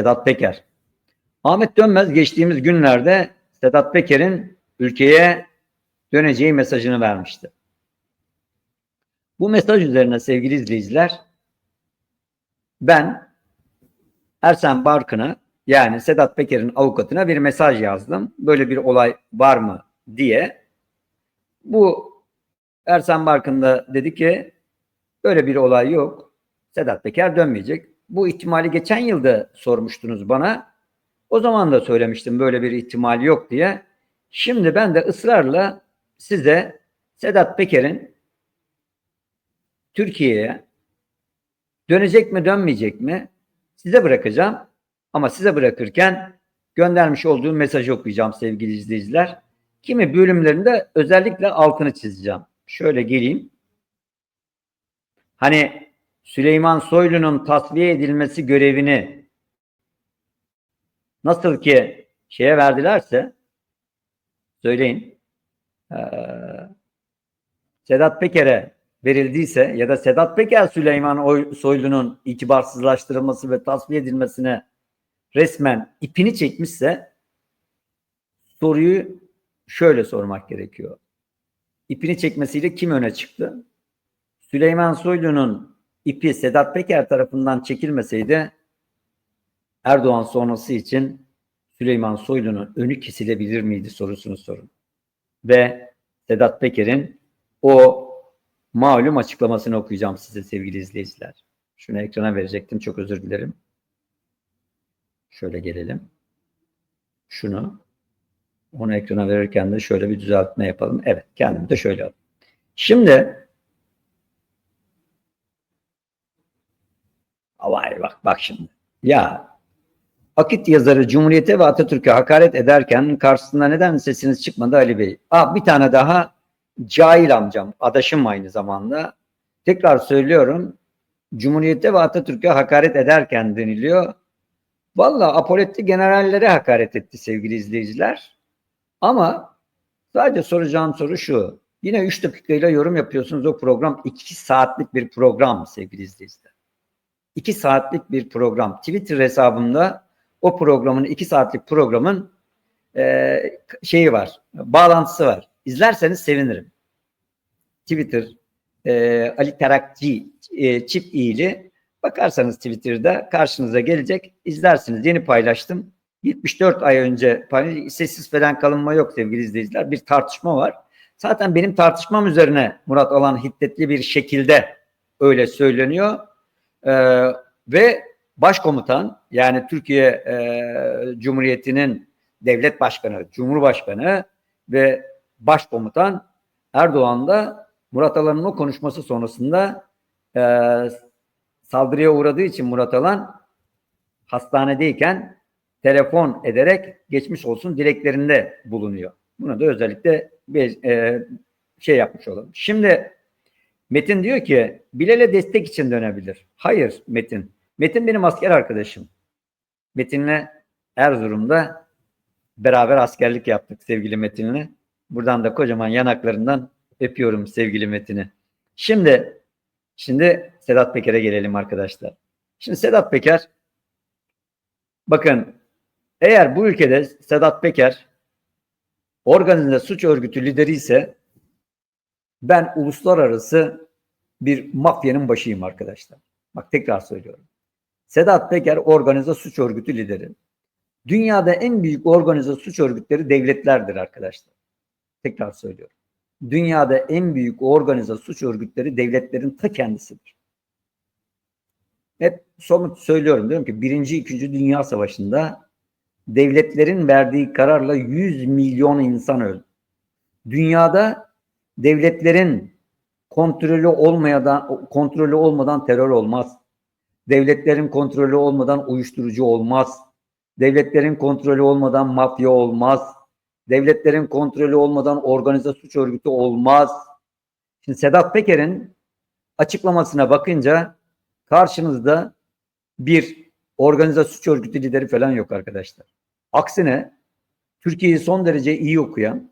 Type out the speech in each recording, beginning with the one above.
Sedat Peker. Ahmet Dönmez geçtiğimiz günlerde Sedat Peker'in ülkeye döneceği mesajını vermişti. Bu mesaj üzerine sevgili izleyiciler ben Ersen Barkın'a yani Sedat Peker'in avukatına bir mesaj yazdım. Böyle bir olay var mı diye. Bu Ersen Barkın da dedi ki böyle bir olay yok. Sedat Peker dönmeyecek. Bu ihtimali geçen yılda sormuştunuz bana. O zaman da söylemiştim böyle bir ihtimal yok diye. Şimdi ben de ısrarla size Sedat Peker'in Türkiye'ye dönecek mi dönmeyecek mi size bırakacağım. Ama size bırakırken göndermiş olduğum mesajı okuyacağım sevgili izleyiciler. Kimi bölümlerinde özellikle altını çizeceğim. Şöyle geleyim. Hani Süleyman Soylu'nun tasfiye edilmesi görevini nasıl ki şeye verdilerse söyleyin Sedat Peker'e verildiyse ya da Sedat Peker Süleyman Oy- Soylu'nun itibarsızlaştırılması ve tasfiye edilmesine resmen ipini çekmişse soruyu şöyle sormak gerekiyor. İpini çekmesiyle kim öne çıktı? Süleyman Soylu'nun ipi Sedat Peker tarafından çekilmeseydi Erdoğan sonrası için Süleyman Soylu'nun önü kesilebilir miydi sorusunu sorun. Ve Sedat Peker'in o malum açıklamasını okuyacağım size sevgili izleyiciler. Şunu ekrana verecektim. Çok özür dilerim. Şöyle gelelim. Şunu onu ekrana verirken de şöyle bir düzeltme yapalım. Evet, kendim de şöyle alayım. Şimdi bak şimdi. Ya Akit yazarı Cumhuriyete ve Atatürk'e hakaret ederken karşısında neden sesiniz çıkmadı Ali Bey? Aa, bir tane daha cahil amcam, adaşım aynı zamanda. Tekrar söylüyorum. Cumhuriyete ve Atatürk'e hakaret ederken deniliyor. Valla Apoletli generallere hakaret etti sevgili izleyiciler. Ama sadece soracağım soru şu. Yine 3 dakikayla yorum yapıyorsunuz. O program 2 saatlik bir program sevgili izleyiciler. 2 saatlik bir program. Twitter hesabımda o programın 2 saatlik programın e, şeyi var. Bağlantısı var. İzlerseniz sevinirim. Twitter e, Ali Terakçı e, çift iyili bakarsanız Twitter'da karşınıza gelecek. İzlersiniz. Yeni paylaştım. 74 ay önce sessiz falan kalınma yok sevgili izleyiciler. Bir tartışma var. Zaten benim tartışmam üzerine Murat Alan hiddetli bir şekilde öyle söyleniyor. Ee, ve başkomutan yani Türkiye e, Cumhuriyeti'nin devlet başkanı, cumhurbaşkanı ve başkomutan Erdoğan da Murat Alan'ın o konuşması sonrasında e, saldırıya uğradığı için Murat Alan hastanedeyken telefon ederek geçmiş olsun dileklerinde bulunuyor. Bunu da özellikle bir e, şey yapmış olalım. Şimdi Metin diyor ki Bilal'e destek için dönebilir. Hayır Metin. Metin benim asker arkadaşım. Metin'le Erzurum'da beraber askerlik yaptık sevgili Metin'le. Buradan da kocaman yanaklarından öpüyorum sevgili Metin'i. Şimdi şimdi Sedat Peker'e gelelim arkadaşlar. Şimdi Sedat Peker bakın eğer bu ülkede Sedat Peker organize suç örgütü lideri ise ben uluslararası bir mafyanın başıyım arkadaşlar. Bak tekrar söylüyorum. Sedat Peker organize suç örgütü lideri. Dünyada en büyük organize suç örgütleri devletlerdir arkadaşlar. Tekrar söylüyorum. Dünyada en büyük organize suç örgütleri devletlerin ta kendisidir. Hep somut söylüyorum diyorum ki birinci, ikinci Dünya Savaşı'nda devletlerin verdiği kararla 100 milyon insan öldü. Dünyada devletlerin kontrolü olmadan kontrolü olmadan terör olmaz. Devletlerin kontrolü olmadan uyuşturucu olmaz. Devletlerin kontrolü olmadan mafya olmaz. Devletlerin kontrolü olmadan organize suç örgütü olmaz. Şimdi Sedat Peker'in açıklamasına bakınca karşınızda bir organize suç örgütü lideri falan yok arkadaşlar. Aksine Türkiye'yi son derece iyi okuyan,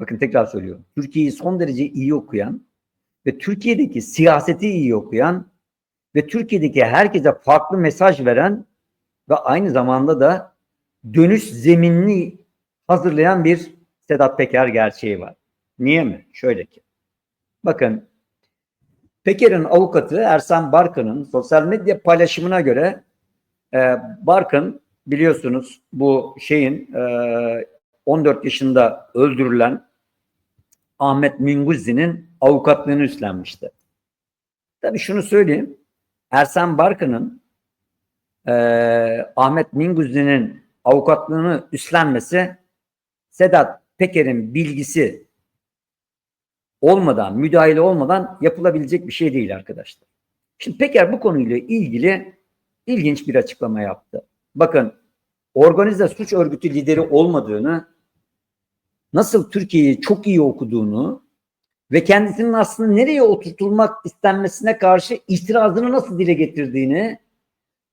bakın tekrar söylüyorum. Türkiye'yi son derece iyi okuyan ve Türkiye'deki siyaseti iyi okuyan ve Türkiye'deki herkese farklı mesaj veren ve aynı zamanda da dönüş zeminini hazırlayan bir Sedat Peker gerçeği var. Niye mi? Şöyle ki. Bakın Peker'in avukatı Ersan Barkın'ın sosyal medya paylaşımına göre e, Barkın biliyorsunuz bu şeyin e, 14 yaşında öldürülen Ahmet Minguzzi'nin avukatlığını üstlenmişti. Tabii şunu söyleyeyim. Ersan Barkın'ın e, Ahmet Minguzzi'nin avukatlığını üstlenmesi Sedat Peker'in bilgisi olmadan, müdahale olmadan yapılabilecek bir şey değil arkadaşlar. Şimdi Peker bu konuyla ilgili ilginç bir açıklama yaptı. Bakın organize suç örgütü lideri olmadığını, nasıl Türkiye'yi çok iyi okuduğunu ve kendisinin aslında nereye oturtulmak istenmesine karşı itirazını nasıl dile getirdiğini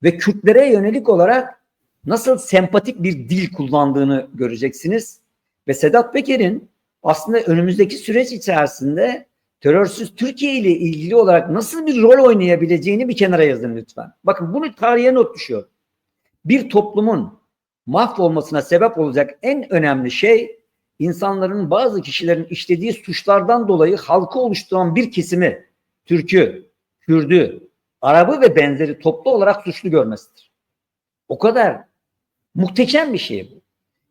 ve Kürtlere yönelik olarak nasıl sempatik bir dil kullandığını göreceksiniz. Ve Sedat Peker'in aslında önümüzdeki süreç içerisinde terörsüz Türkiye ile ilgili olarak nasıl bir rol oynayabileceğini bir kenara yazın lütfen. Bakın bunu tarihe not düşüyor. Bir toplumun mahvolmasına sebep olacak en önemli şey insanların bazı kişilerin işlediği suçlardan dolayı halkı oluşturan bir kesimi Türk'ü, Kürd'ü, Arap'ı ve benzeri toplu olarak suçlu görmesidir. O kadar muhteşem bir şey bu.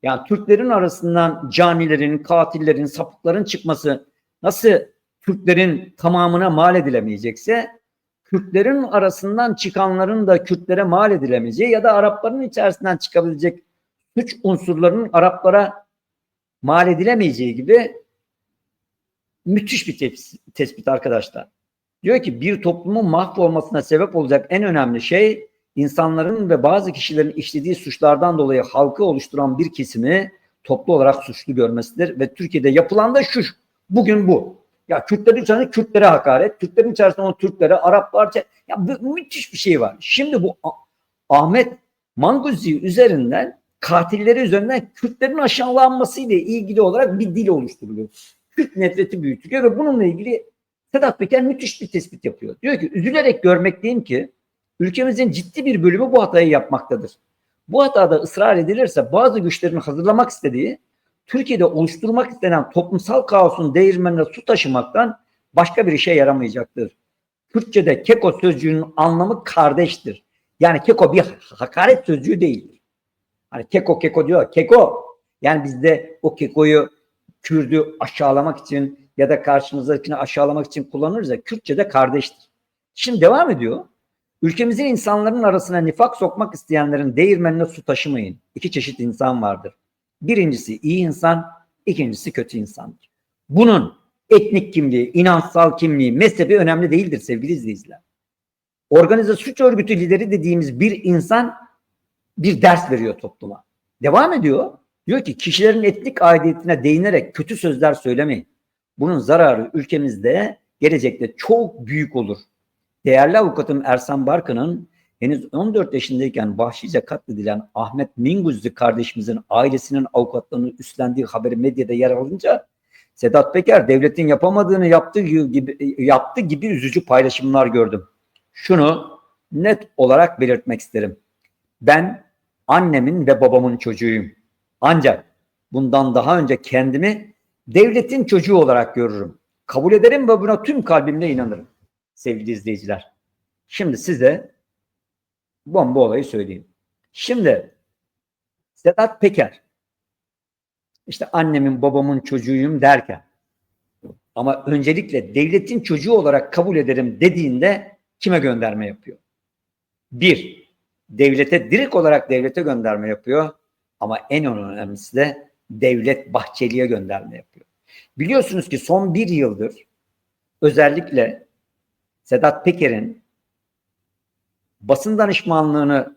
Yani Türklerin arasından canilerin, katillerin, sapıkların çıkması nasıl Türklerin tamamına mal edilemeyecekse Kürtlerin arasından çıkanların da Kürtlere mal edilemeyeceği ya da Arapların içerisinden çıkabilecek suç unsurlarının Araplara mal edilemeyeceği gibi müthiş bir tespit arkadaşlar. Diyor ki bir toplumun mahvolmasına sebep olacak en önemli şey insanların ve bazı kişilerin işlediği suçlardan dolayı halkı oluşturan bir kesimi toplu olarak suçlu görmesidir ve Türkiye'de yapılan da şu bugün bu. Ya Kürtlerin içerisinde Kürtlere hakaret, Kürtlerin içerisinde o Türklere, Araplar, ya bu, müthiş bir şey var. Şimdi bu Ahmet Manguzi üzerinden katilleri üzerinden Kürtlerin aşağılanması ile ilgili olarak bir dil oluşturuluyor. Kürt nefreti büyütülüyor ve bununla ilgili Sedat Peker müthiş bir tespit yapıyor. Diyor ki üzülerek görmekteyim ki ülkemizin ciddi bir bölümü bu hatayı yapmaktadır. Bu hatada ısrar edilirse bazı güçlerin hazırlamak istediği Türkiye'de oluşturmak istenen toplumsal kaosun değirmenine su taşımaktan başka bir işe yaramayacaktır. Türkçe'de keko sözcüğünün anlamı kardeştir. Yani keko bir hakaret sözcüğü değildir. Hani keko keko diyor. Keko. Yani bizde o kekoyu Kürdü aşağılamak için ya da karşımızdakini aşağılamak için kullanırız ya Kürtçe'de kardeştir. Şimdi devam ediyor. Ülkemizin insanların arasına nifak sokmak isteyenlerin değirmenine su taşımayın. İki çeşit insan vardır. Birincisi iyi insan, ikincisi kötü insandır. Bunun etnik kimliği, inansal kimliği, mezhebi önemli değildir sevgili izleyiciler. Organize suç örgütü lideri dediğimiz bir insan bir ders veriyor topluma. Devam ediyor. Diyor ki kişilerin etnik aidiyetine değinerek kötü sözler söylemeyin. Bunun zararı ülkemizde gelecekte çok büyük olur. Değerli avukatım Ersan Barkın'ın henüz 14 yaşındayken vahşice katledilen Ahmet Minguzzi kardeşimizin ailesinin avukatlığını üstlendiği haberi medyada yer alınca Sedat Peker devletin yapamadığını yaptığı gibi, yaptığı gibi üzücü paylaşımlar gördüm. Şunu net olarak belirtmek isterim. Ben annemin ve babamın çocuğuyum. Ancak bundan daha önce kendimi devletin çocuğu olarak görürüm. Kabul ederim ve buna tüm kalbimle inanırım sevgili izleyiciler. Şimdi size bomba olayı söyleyeyim. Şimdi Sedat Peker işte annemin babamın çocuğuyum derken ama öncelikle devletin çocuğu olarak kabul ederim dediğinde kime gönderme yapıyor? Bir, devlete direkt olarak devlete gönderme yapıyor ama en önemlisi de Devlet Bahçeli'ye gönderme yapıyor. Biliyorsunuz ki son bir yıldır özellikle Sedat Peker'in basın danışmanlığını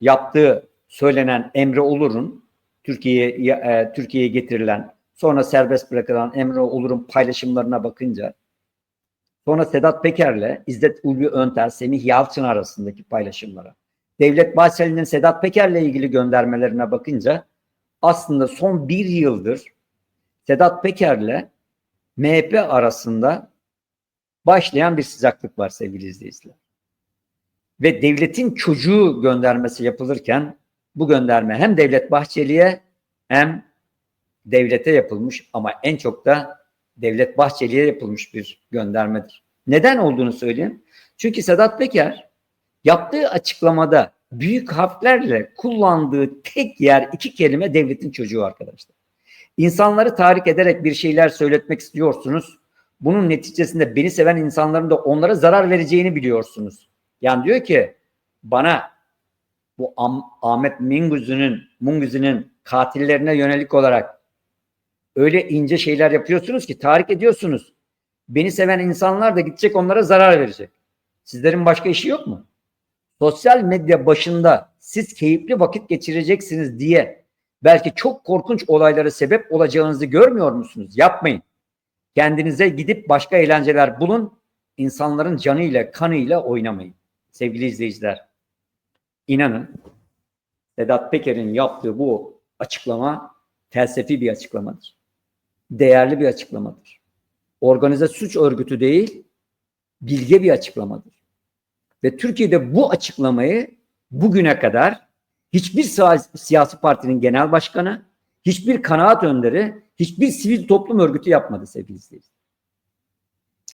yaptığı söylenen Emre Olur'un Türkiye'ye e, Türkiye'ye getirilen sonra serbest bırakılan Emre Olur'un paylaşımlarına bakınca sonra Sedat Peker'le İzzet Ulvi Önter, Semih Yalçın arasındaki paylaşımlara Devlet Bahçeli'nin Sedat Peker'le ilgili göndermelerine bakınca aslında son bir yıldır Sedat Peker'le MHP arasında başlayan bir sıcaklık var sevgili izleyiciler. ve devletin çocuğu göndermesi yapılırken bu gönderme hem Devlet Bahçeli'ye hem devlete yapılmış ama en çok da Devlet Bahçeli'ye yapılmış bir göndermedir. Neden olduğunu söyleyeyim. Çünkü Sedat Peker yaptığı açıklamada büyük harflerle kullandığı tek yer iki kelime devletin çocuğu arkadaşlar. İnsanları tahrik ederek bir şeyler söyletmek istiyorsunuz. Bunun neticesinde beni seven insanların da onlara zarar vereceğini biliyorsunuz. Yani diyor ki bana bu Am- Ahmet Minguz'un Munguz'un katillerine yönelik olarak öyle ince şeyler yapıyorsunuz ki tahrik ediyorsunuz. Beni seven insanlar da gidecek onlara zarar verecek. Sizlerin başka işi yok mu? Sosyal medya başında siz keyifli vakit geçireceksiniz diye belki çok korkunç olaylara sebep olacağınızı görmüyor musunuz? Yapmayın. Kendinize gidip başka eğlenceler bulun. İnsanların canıyla, kanıyla oynamayın. Sevgili izleyiciler, inanın Sedat Peker'in yaptığı bu açıklama felsefi bir açıklamadır. Değerli bir açıklamadır. Organize suç örgütü değil, bilge bir açıklamadır. Ve Türkiye'de bu açıklamayı bugüne kadar hiçbir siyasi, partinin genel başkanı, hiçbir kanaat önderi, hiçbir sivil toplum örgütü yapmadı sevgili izleyiciler.